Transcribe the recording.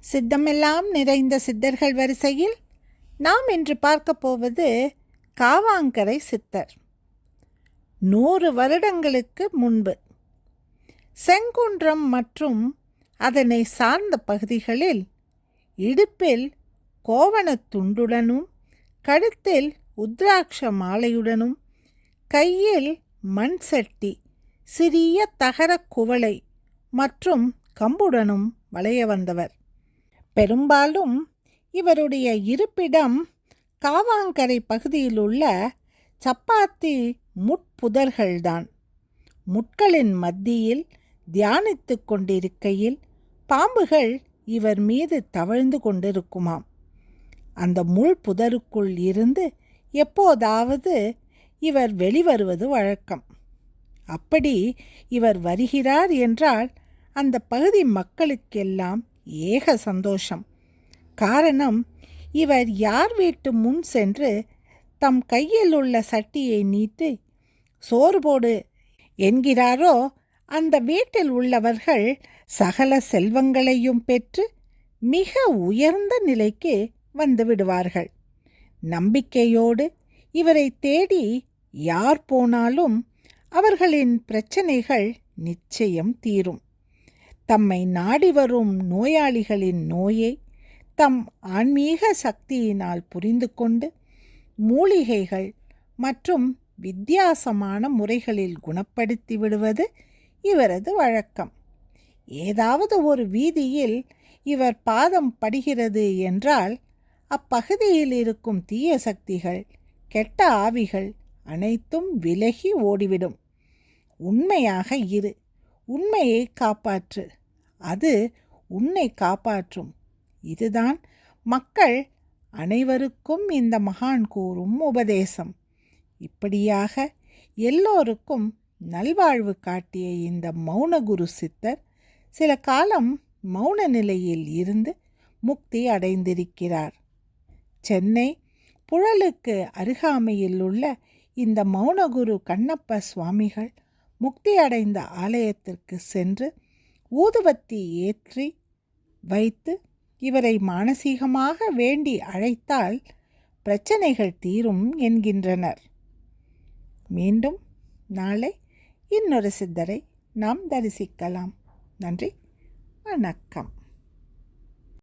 சித்தமெல்லாம் நிறைந்த சித்தர்கள் வரிசையில் நாம் இன்று பார்க்கப் போவது காவாங்கரை சித்தர். நூறு வருடங்களுக்கு முன்பு. செங்குன்றம் மற்றும் அதனை சார்ந்த பகுதிகளில் இடுப்பில் கோவணத் துண்டுடனும் கழுத்தில் உத்ராட்ச மாலையுடனும் கையில் மண் சட்டி சிறிய தகரக் குவளை மற்றும் கம்புடனும் வளைய வந்தவர். பெரும்பாலும் இவருடைய இருப்பிடம் காவாங்கரை பகுதியில் உள்ள சப்பாத்தி முட்புதர்கள்தான். முட்களின் மத்தியில் தியானித்து கொண்டிருக்கையில் பாம்புகள் இவர் மீது தவழ்ந்து கொண்டிருக்குமாம். அந்த முள் புதருக்குள் இருந்து எப்போதாவது இவர் வெளிவருவது வழக்கம். அப்படி இவர் வருகிறார் என்றால் அந்த பகுதி மக்களுக்கெல்லாம் ஏக சந்தோஷம். காரணம் இவர் யார் வீட்டு முன் சென்று தம் கையில் உள்ள சட்டியை நீட்டி சோறு போடு என்கிறாரோ அந்த வீட்டில் உள்ளவர்கள் சகல செல்வங்களையும் பெற்று மிக உயர்ந்த நிலைக்கு வந்து விடுவார்கள். நம்பிக்கையோடு இவரை தேடி யார் போனாலும் அவர்களின் பிரச்சனைகள் நிச்சயம் தீரும். தம்மை நாடி வரும் நோயாளிகளின் நோயை தம் ஆன்மீக சக்தியினால் புரிந்து கொண்டு மூலிகைகள் மற்றும் வித்தியாசமான முறைகளில் குணப்படுத்தி விடுவது இவரது வழக்கம். ஏதாவது ஒரு வீதியில் இவர் பாதம் படுகிறது என்றால் அப்பகுதியில் இருக்கும் தீய சக்திகள் கெட்ட ஆவிகள் அனைத்தும் விலகி ஓடிவிடும். உண்மையாக இரு. உண்மையை காப்பாற்று. அது உன்னை காப்பாற்றும். இதுதான் மக்கள் அனைவருக்கும் இந்த மகான் கூறும் உபதேசம். இப்படியாக எல்லோருக்கும் நல்வாழ்வு காட்டிய இந்த மௌனகுரு சித்தர் சில காலம் மௌன நிலையில் இருந்து முக்தி அடைந்திருக்கிறார். சென்னை புழலுக்கு அருகாமையில் உள்ள இந்த மௌனகுரு கண்ணப்ப சுவாமிகள் முக்தி அடைந்த ஆலயத்திற்கு சென்று ஊதுவத்தி ஏற்றி வைத்து இவரை மானசீகமாக வேண்டி அழைத்தால் பிரச்சனைகள் தீரும் என்கின்றனர். மீண்டும் நாளை இன்னொரு சித்தரை நாம் தரிசிக்கலாம். நன்றி. வணக்கம்.